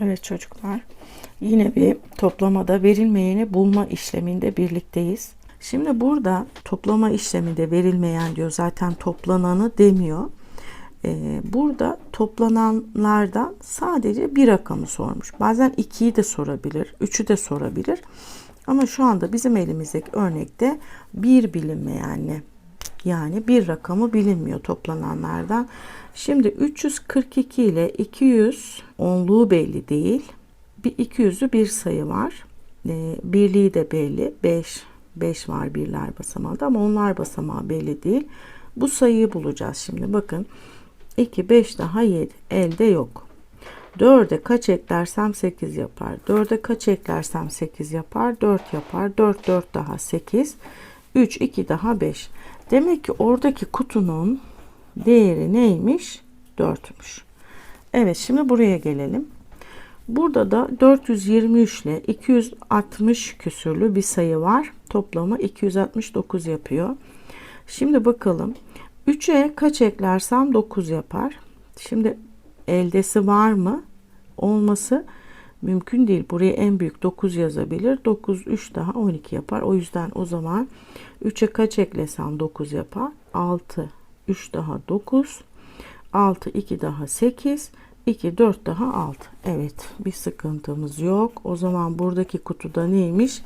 Evet çocuklar. Yine bir toplamada verilmeyeni bulma işleminde birlikteyiz. Şimdi burada toplama işleminde verilmeyen diyor zaten toplananı demiyor. Ee, burada toplananlardan sadece bir rakamı sormuş. Bazen ikiyi de sorabilir, üçü de sorabilir. Ama şu anda bizim elimizdeki örnekte bir bilinmeyenli yani bir rakamı bilinmiyor toplananlardan. Şimdi 342 ile 200 onluğu belli değil. Bir 200'ü bir sayı var. E, birliği de belli. 5 5 var birler basamağında ama onlar basamağı belli değil. Bu sayıyı bulacağız şimdi. Bakın 2 5 daha 7 elde yok. 4'e kaç eklersem 8 yapar. 4'e kaç eklersem 8 yapar. 4 yapar. 4 4 daha 8. 3 2 daha 5. Demek ki oradaki kutunun değeri neymiş? 4'müş. Evet şimdi buraya gelelim. Burada da 423 ile 260 küsürlü bir sayı var. Toplamı 269 yapıyor. Şimdi bakalım. 3'e kaç eklersem 9 yapar. Şimdi eldesi var mı? Olması mümkün değil. Buraya en büyük 9 yazabilir. 9 3 daha 12 yapar. O yüzden o zaman 3'e kaç eklesem 9 yapar? 6 3 daha 9 6 2 daha 8 2 4 daha 6. Evet bir sıkıntımız yok. O zaman buradaki kutuda neymiş?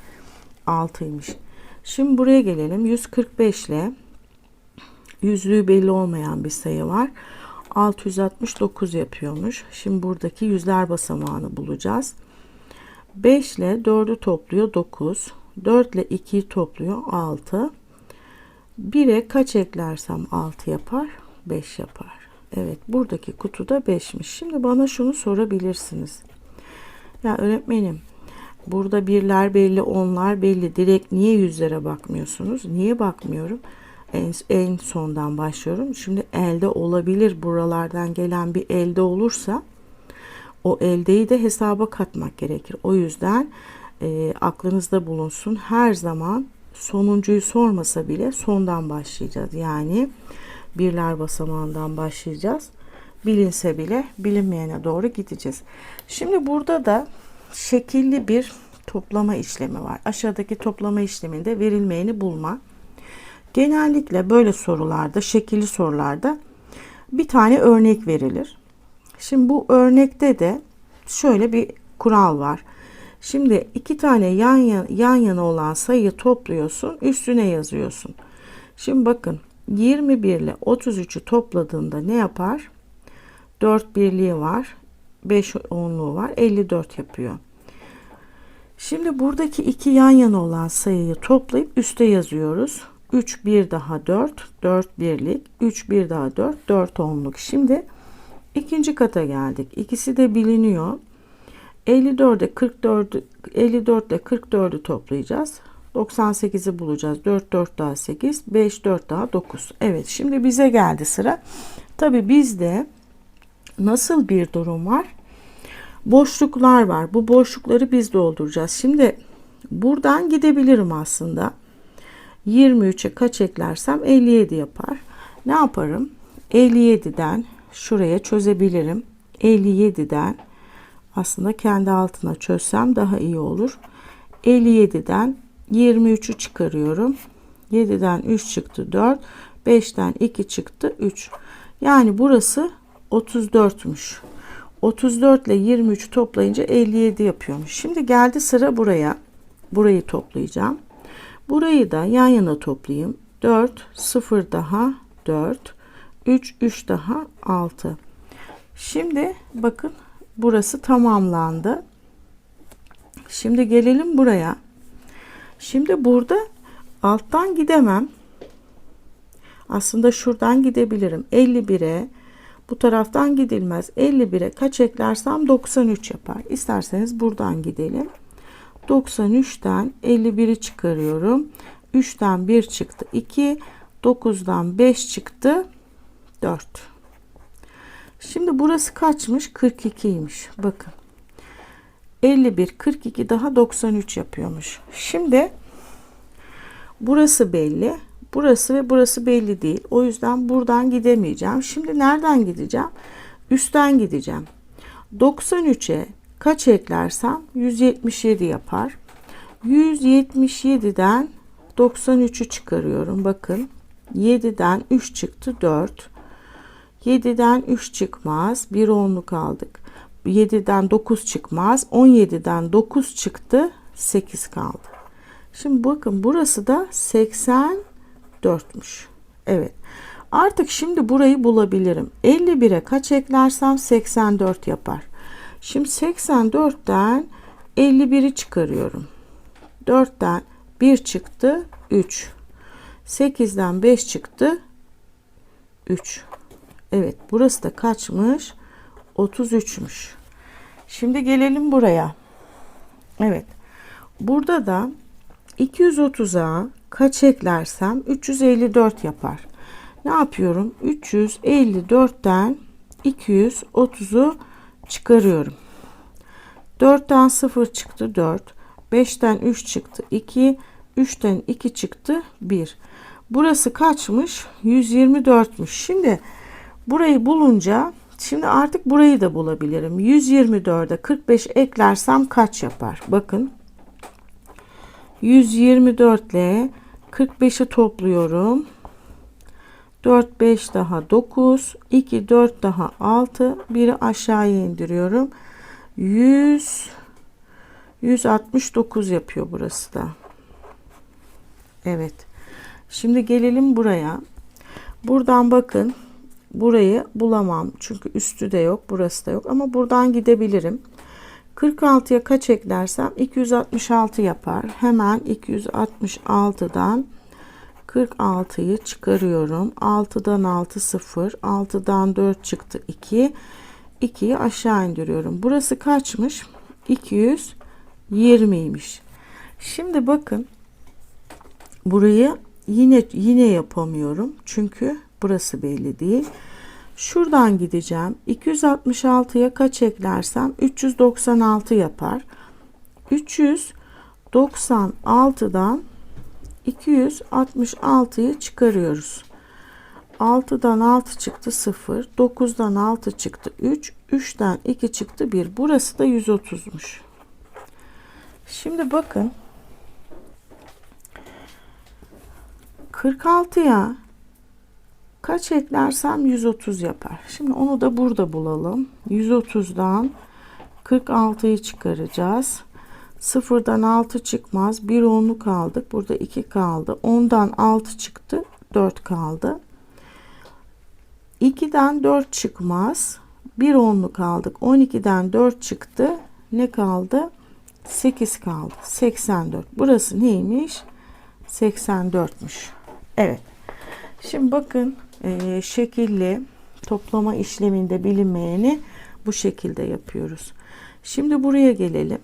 6'ymış. Şimdi buraya gelelim. 145 ile yüzlüğü belli olmayan bir sayı var. 669 yapıyormuş. Şimdi buradaki yüzler basamağını bulacağız. 5 ile 4'ü topluyor 9. 4 ile 2'yi topluyor 6. 1'e kaç eklersem 6 yapar? 5 yapar. Evet buradaki kutuda 5'miş. Şimdi bana şunu sorabilirsiniz. Ya öğretmenim burada birler belli onlar belli. Direkt niye yüzlere bakmıyorsunuz? Niye bakmıyorum? En, en sondan başlıyorum. Şimdi elde olabilir buralardan gelen bir elde olursa o eldeyi de hesaba katmak gerekir. O yüzden e, aklınızda bulunsun. Her zaman sonuncuyu sormasa bile sondan başlayacağız. Yani birler basamağından başlayacağız. Bilinse bile bilinmeyene doğru gideceğiz. Şimdi burada da şekilli bir toplama işlemi var. Aşağıdaki toplama işleminde verilmeyeni bulma. Genellikle böyle sorularda, şekilli sorularda bir tane örnek verilir. Şimdi bu örnekte de şöyle bir kural var. Şimdi iki tane yan yana, yan yana olan sayıyı topluyorsun, üstüne yazıyorsun. Şimdi bakın 21 ile 33'ü topladığında ne yapar? 4 birliği var, 5 onluğu var, 54 yapıyor. Şimdi buradaki iki yan yana olan sayıyı toplayıp üste yazıyoruz. 3 bir daha 4, 4 birlik, 3 bir daha 4, 4 onluk. Şimdi ikinci kata geldik. İkisi de biliniyor. 54'e 44 54 ile 44'ü toplayacağız. 98'i bulacağız. 4 4 daha 8, 5 4 daha 9. Evet, şimdi bize geldi sıra. Tabi bizde nasıl bir durum var? Boşluklar var. Bu boşlukları biz dolduracağız. Şimdi buradan gidebilirim aslında. 23'e kaç eklersem 57 yapar. Ne yaparım? 57'den şuraya çözebilirim. 57'den aslında kendi altına çözsem daha iyi olur. 57'den 23'ü çıkarıyorum. 7'den 3 çıktı 4. 5'ten 2 çıktı 3. Yani burası 34'müş. 34 ile 23 toplayınca 57 yapıyormuş. Şimdi geldi sıra buraya. Burayı toplayacağım. Burayı da yan yana toplayayım. 4, 0 daha 4, 3, 3 daha 6. Şimdi bakın burası tamamlandı. Şimdi gelelim buraya. Şimdi burada alttan gidemem. Aslında şuradan gidebilirim. 51'e bu taraftan gidilmez. 51'e kaç eklersem 93 yapar. İsterseniz buradan gidelim. 93'ten 51'i çıkarıyorum. 3'ten 1 çıktı 2. 9'dan 5 çıktı 4. Şimdi burası kaçmış? 42'ymiş. Bakın. 51, 42 daha 93 yapıyormuş. Şimdi burası belli. Burası ve burası belli değil. O yüzden buradan gidemeyeceğim. Şimdi nereden gideceğim? Üstten gideceğim. 93'e kaç eklersem 177 yapar. 177'den 93'ü çıkarıyorum. Bakın 7'den 3 çıktı 4. 7'den 3 çıkmaz. 1 onluk aldık. 7'den 9 çıkmaz. 17'den 9 çıktı. 8 kaldı. Şimdi bakın burası da 84'müş. Evet. Artık şimdi burayı bulabilirim. 51'e kaç eklersem 84 yapar. Şimdi 84'ten 51'i çıkarıyorum. 4'ten 1 çıktı 3. 8'den 5 çıktı 3. Evet burası da kaçmış? 33'müş. Şimdi gelelim buraya. Evet. Burada da 230'a kaç eklersem 354 yapar. Ne yapıyorum? 354'ten 230'u çıkarıyorum. 4'ten 0 çıktı 4. 5'ten 3 çıktı 2. 3'ten 2 çıktı 1. Burası kaçmış? 124'müş. Şimdi burayı bulunca şimdi artık burayı da bulabilirim. 124'e 45 eklersem kaç yapar? Bakın 124 ile 45'i topluyorum. 4 5 daha 9 2 4 daha 6 biri aşağıya indiriyorum. 100 169 yapıyor burası da. Evet. Şimdi gelelim buraya. Buradan bakın. Burayı bulamam. Çünkü üstü de yok. Burası da yok. Ama buradan gidebilirim. 46'ya kaç eklersem 266 yapar. Hemen 266'dan 46'yı çıkarıyorum. 6'dan 6 0. 6'dan 4 çıktı 2. 2'yi aşağı indiriyorum. Burası kaçmış? 220'ymiş. Şimdi bakın burayı yine yine yapamıyorum. Çünkü burası belli değil. Şuradan gideceğim. 266'ya kaç eklersem 396 yapar. 396'dan 266'yı çıkarıyoruz. 6'dan 6 çıktı 0. 9'dan 6 çıktı 3. 3'ten 2 çıktı 1. Burası da 130'muş. Şimdi bakın. 46'ya kaç eklersem 130 yapar. Şimdi onu da burada bulalım. 130'dan 46'yı çıkaracağız. Sıfırdan 6 çıkmaz. Bir onluk aldık. Burada 2 kaldı. 10'dan 6 çıktı. 4 kaldı. 2'den 4 çıkmaz. Bir onluk aldık. 12'den 4 çıktı. Ne kaldı? 8 kaldı. 84. Burası neymiş? 84'müş. Evet. Şimdi bakın e, şekilli toplama işleminde bilinmeyeni bu şekilde yapıyoruz. Şimdi buraya gelelim.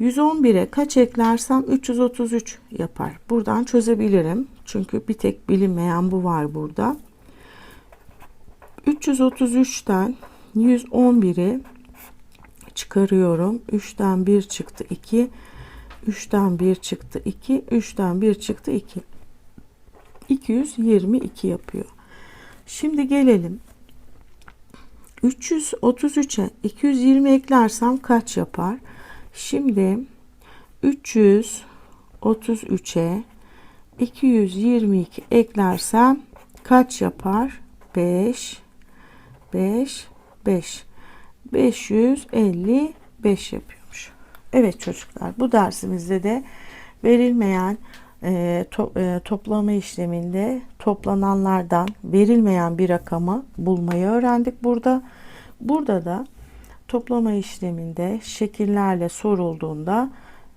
111'e kaç eklersem 333 yapar. Buradan çözebilirim. Çünkü bir tek bilinmeyen bu var burada. 333'ten 111'i çıkarıyorum. 3'ten 1 çıktı 2. 3'ten 1 çıktı 2. 3'ten 1 çıktı 2. 222 yapıyor. Şimdi gelelim. 333'e 220 eklersem kaç yapar? Şimdi 333'e 222 eklersem kaç yapar? 5 5 5 555 yapıyormuş. Evet çocuklar bu dersimizde de verilmeyen e, to, e, toplama işleminde toplananlardan verilmeyen bir rakamı bulmayı öğrendik burada. Burada da toplama işleminde şekillerle sorulduğunda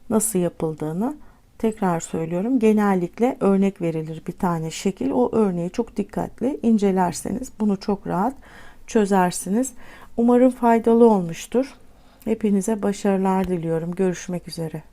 nasıl yapıldığını tekrar söylüyorum. Genellikle örnek verilir bir tane şekil. O örneği çok dikkatli incelerseniz bunu çok rahat çözersiniz. Umarım faydalı olmuştur. Hepinize başarılar diliyorum. Görüşmek üzere.